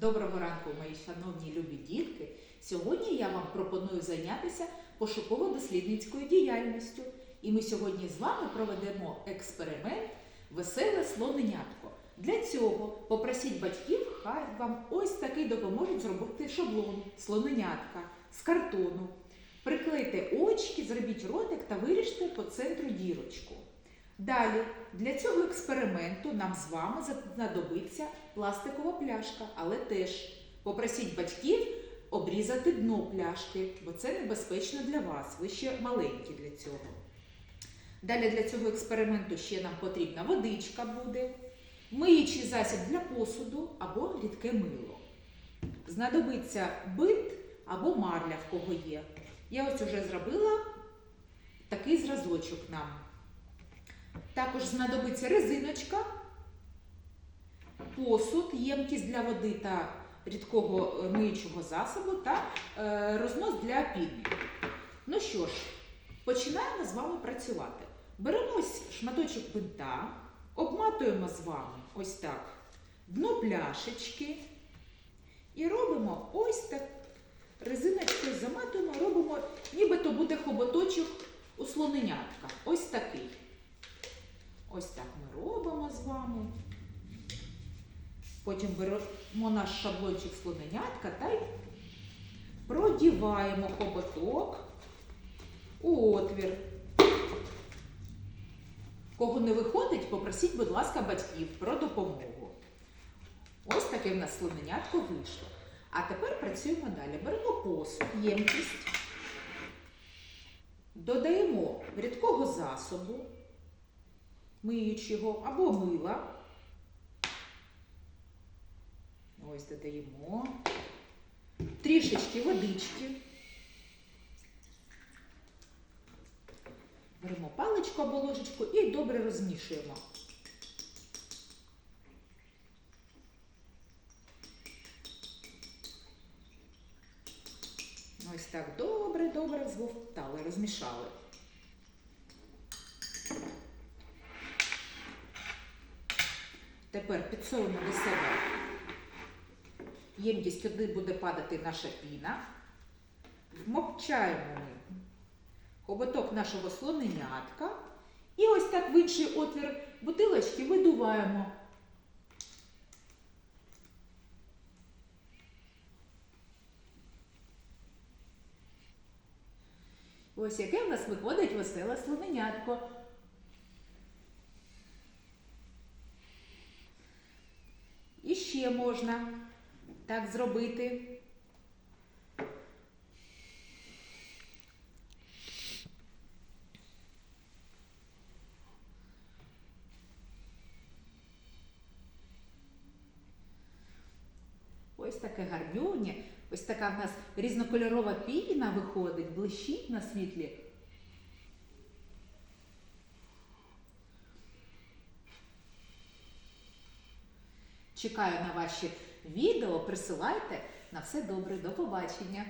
Доброго ранку, мої шановні любі дітки. Сьогодні я вам пропоную зайнятися пошуково-дослідницькою діяльністю. І ми сьогодні з вами проведемо експеримент Веселе слоненятко. Для цього попросіть батьків, хай вам ось такий допоможуть зробити шаблон слоненятка з картону. Приклейте очки, зробіть ротик та виріжте по центру дірочку. Далі, для цього експерименту нам з вами знадобиться пластикова пляшка, але теж попросіть батьків обрізати дно пляшки, бо це небезпечно для вас. Ви ще маленькі для цього. Далі для цього експерименту ще нам потрібна водичка буде, миючий засіб для посуду або рідке мило. Знадобиться бинт або марля, в кого є. Я ось уже зробила такий зразочок нам. Також знадобиться резиночка, посуд, ємкість для води та рідкого е, миючого засобу та е, рознос для піни. Ну що ж, починаємо з вами працювати. Беремо ось шматочок бинта, обматуємо з вами ось так дно пляшечки і робимо ось так резиночкою заматуємо, робимо, нібито буде хоботочок у слоненятка. Ось такий. Ось так ми робимо з вами. Потім беремо наш шаблончик слоненятка та й продіваємо хоботок у отвір. Кого не виходить, попросіть, будь ласка, батьків про допомогу. Ось таке в нас слоненятко вийшло. А тепер працюємо далі. Беремо посуд, ємкість, додаємо рідкого засобу миючого або мила. Ось додаємо. Трішечки водички. Беремо паличку або ложечку і добре розмішуємо. Ось так добре-добре зговтали, розмішали. Тепер підсовуємо до себе ємність, куди буде падати наша піна. Вмокчаємо ми хоботок нашого слоненятка. І ось так в інший отвір бутилочки видуваємо. Ось яке в нас виходить веселе слоненятко. І ще можна так зробити. Ось таке гарнюнє, ось така в нас різнокольорова піна виходить, блищить на світлі. Чекаю на ваші відео, присилайте. На все добре, до побачення!